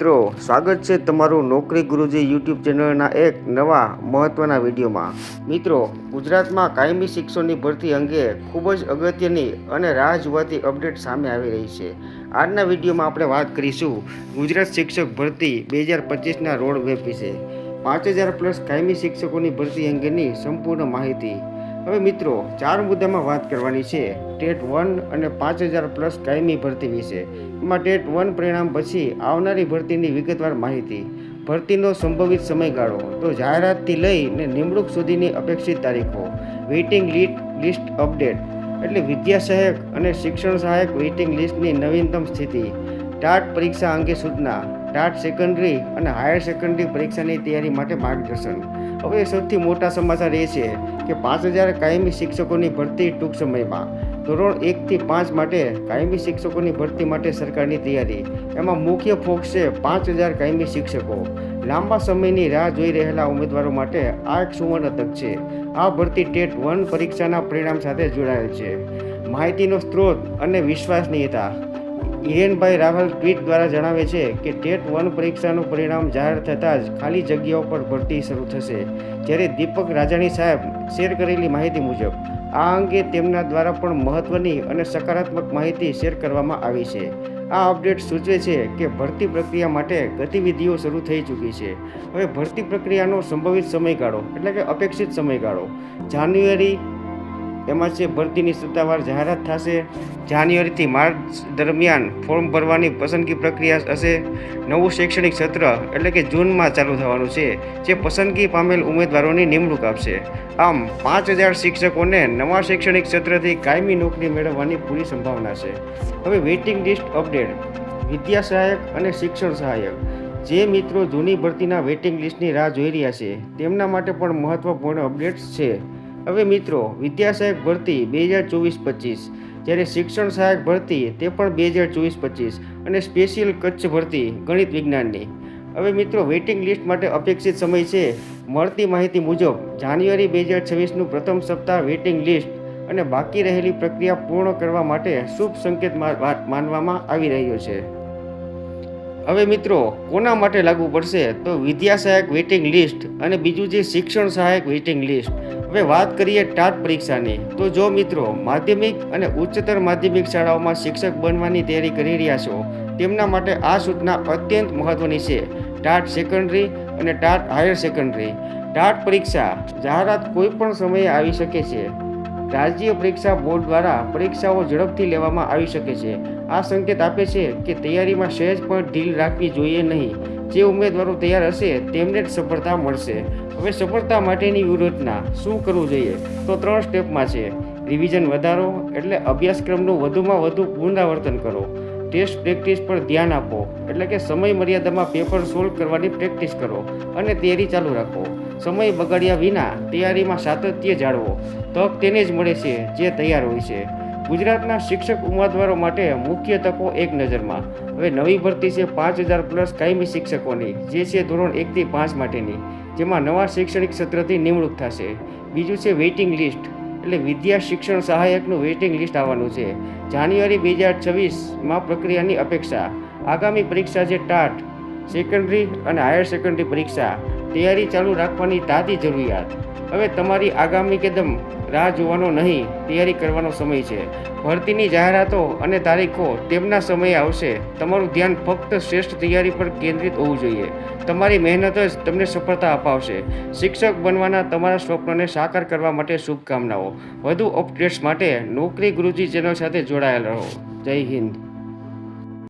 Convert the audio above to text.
મિત્રો, સ્વાગત છે તમારું નોકરી ગુરુજી યુટ્યુબ ચેનલના એક નવા મહત્ત્વના વિડીયોમાં. મિત્રો, ગુજરાતમાં કાયમી શિક્ષકોની ભરતી અંગે ખૂબ જ અગત્યની અને રાહ જોવાતી અપડેટ સામે આવી રહી છે. આજના વિડીયોમાં આપણે વાત કરીશું ગુજરાત શિક્ષક ભરતી બે હજાર પચીસના રોડ વેબ વિશે. પાંચ હજાર પ્લસ કાયમી શિક્ષકોની ભરતી અંગેની સંપૂર્ણ માહિતી. હવે મિત્રો, ચાર મુદ્દામાં વાત કરવાની છે. ટેટ વન અને પાંચ હજાર પ્લસ કાયમી ભરતી વિશે. એમાં ટેટ વન પરિણામ પછી આવનારી ભરતીની વિગતવાર માહિતી. ભરતીનો સંભવિત સમયગાળો, તો જાહેરાતથી લઈને નિમણૂક સુધીની અપેક્ષિત તારીખો. વેઇટિંગ લિસ્ટ લિસ્ટ અપડેટ, એટલે વિદ્યા સહાયક અને શિક્ષણ સહાયક વેઇટિંગ લિસ્ટની નવીનતમ સ્થિતિ. ટાટ પરીક્ષા અંગે સૂચના, ટાટ સેકન્ડરી અને હાયર સેકન્ડરી પરીક્ષાની તૈયારી માટે માર્ગદર્શન. હવે સૌથી મોટા સમાચાર એ છે કે પાંચ હજાર કાયમી શિક્ષકોની ભરતી ટૂંક સમયમાં. ધોરણ એકથી પાંચ માટે કાયમી શિક્ષકોની ભરતી માટે સરકારની તૈયારી. એમાં મુખ્ય ફોકસ છે પાંચ હજાર કાયમી શિક્ષકો. લાંબા સમયની રાહ જોઈ રહેલા ઉમેદવારો માટે આ એક સુવર્ણ તક છે. આ ભરતી ટેટ વન પરીક્ષાના પરિણામ સાથે જોડાયેલ છે. માહિતીનો સ્ત્રોત અને વિશ્વસનીયતા. હિરેનભાઈ રાવલ ટ્વીટ દ્વારા જણાવે છે કે ટેટ વન પરીક્ષાનું પરિણામ જાહેર થતાં જ ખાલી જગ્યાઓ પર ભરતી શરૂ થશે. જ્યારે દીપક રાજાણી સાહેબ શેર કરેલી માહિતી મુજબ, આ અંગે તેમના દ્વારા પણ મહત્વની અને સકારાત્મક માહિતી શેર કરવામાં આવી છે. આ અપડેટ સૂચવે છે કે ભરતી પ્રક્રિયા માટે ગતિવિધિઓ શરૂ થઈ ચૂકી છે. હવે ભરતી પ્રક્રિયાનો સંભવિત સમયગાળો, એટલે કે અપેક્ષિત સમયગાળો, જાન્યુઆરી એમાં છે, ભરતીની સત્તાવાર જાહેરાત થશે. જાન્યુઆરીથી માર્ચ દરમિયાન ફોર્મ ભરવાની પસંદગી પ્રક્રિયા હશે. નવું શૈક્ષણિક સત્ર, એટલે કે જૂનમાં ચાલુ થવાનું છે, જે પસંદગી પામેલ ઉમેદવારોની નિમણૂક આપશે. આમ, પાંચ હજાર શિક્ષકોને નવા શૈક્ષણિક સત્રથી કાયમી નોકરી મેળવવાની પૂરી સંભાવના છે. હવે વેઇટિંગ લિસ્ટ અપડેટ. વિદ્યા સહાયક અને શિક્ષણ સહાયક. જે મિત્રો જૂની ભરતીના વેઇટિંગ લિસ્ટની રાહ જોઈ રહ્યા છે, તેમના માટે પણ મહત્વપૂર્ણ અપડેટ્સ છે. હવે મિત્રો, વિદ્યા સહાયક ભરતી બે હજાર ચોવીસ પચીસ. જ્યારે શિક્ષણ સહાયક ભરતી તે પણ બે હજાર ચોવીસ પચીસ. અને સ્પેશિયલ કચ્છ ભરતી ગણિત વિજ્ઞાનની. હવે મિત્રો વેઇટિંગ લિસ્ટ માટે અપેક્ષિત સમય છે મળતી માહિતી મુજબ જાન્યુઆરી બે હજાર છવ્વીસનું પ્રથમ સપ્તાહ વેઇટિંગ લિસ્ટ અને બાકી રહેલી પ્રક્રિયા પૂર્ણ કરવા માટે શુભ સંકેત માનવામાં આવી રહ્યો છે. હવે મિત્રો, કોના માટે લાગુ પડશે? તો વિદ્યા સહાયક વેઇટિંગ લિસ્ટ અને બીજું જે શિક્ષણ સહાયક વેઇટિંગ લિસ્ટ હવે વાત કરીએ ટાટ પરીક્ષાની. તો જો મિત્રો, માધ્યમિક અને ઉચ્ચતર માધ્યમિક શાળાઓમાં શિક્ષક બનવાની તૈયારી કરી રહ્યા છો, તેમના માટે આ સૂચના અત્યંત મહત્વની છે. ટાટ સેકન્ડરી અને ટાટ હાયર સેકન્ડરી. ટાટ પરીક્ષા જાહેરાત કોઈ પણ સમયે આવી શકે છે. રાજ્ય પરીક્ષા બોર્ડ દ્વારા પરીક્ષાઓ ઝડપથી લેવામાં આવી શકે છે. આ સંકેત આપે છે કે તૈયારીમાં સહેજ પણ ઢીલ રાખવી જોઈએ નહીં. જે ઉમેદવારો તૈયાર હશે, તેમને જ સફળતા મળશે. હવે સફળતા માટેની વ્યૂહરચના શું કરવું જોઈએ? તો ત્રણ સ્ટેપમાં છે. રિવિઝન વધારો એટલે અભ્યાસક્રમનું વધુમાં વધુ પુનરાવર્તન કરો. ટેસ્ટ પ્રેક્ટિસ પર ધ્યાન આપો. એટલે કે સમય મર્યાદામાં પેપર સોલ્વ કરવાની પ્રેક્ટિસ કરો અને તૈયારી ચાલુ રાખો. સમય બગાડ્યા વિના તૈયારીમાં સાતત્ય જાળવો. તક તેને જ મળે છે, જે તૈયાર હોય છે. ગુજરાતના શિક્ષક ઉમેદવારો માટે મુખ્ય તકો એક નજરમાં. હવે નવી ભરતી છે પાંચ હજાર પ્લસ કાયમી શિક્ષકોની, જે છે ધોરણ એકથી પાંચ માટેની, જેમાં નવા શૈક્ષણિક સત્રથી નિમણૂક થશે. બીજું છે વેઇટિંગ લિસ્ટ, એટલે વિદ્યા શિક્ષણ સહાયકનું વેઇટિંગ લિસ્ટ આવવાનું છે. જાન્યુઆરી બે હજાર છવ્વીસમાં પ્રક્રિયાની અપેક્ષા. આગામી પરીક્ષા છે ટાટ, સેકન્ડરી અને હાયર સેકન્ડરી પરીક્ષા. તૈયારી ચાલુ રાખવાની તાતી જરૂરિયાત. હવે તમારી આગામી કદમ રાહ જોવાનો નહીં, તૈયારી કરવાનો સમય છે. ભરતીની જાહેરાતો અને તારીખો તેમના સમયે આવશે. તમારું ધ્યાન ફક્ત શ્રેષ્ઠ તૈયારી પર કેન્દ્રિત હોવું જોઈએ. તમારી મહેનત જ તમને સફળતા અપાવશે. શિક્ષક બનવાના તમારા સ્વપ્નને સાકાર કરવા માટે શુભકામનાઓ. વધુ અપડેટ્સ માટે નોકરી ગુરુજી ચેનલ સાથે જોડાયેલા રહો. જય હિન્દ.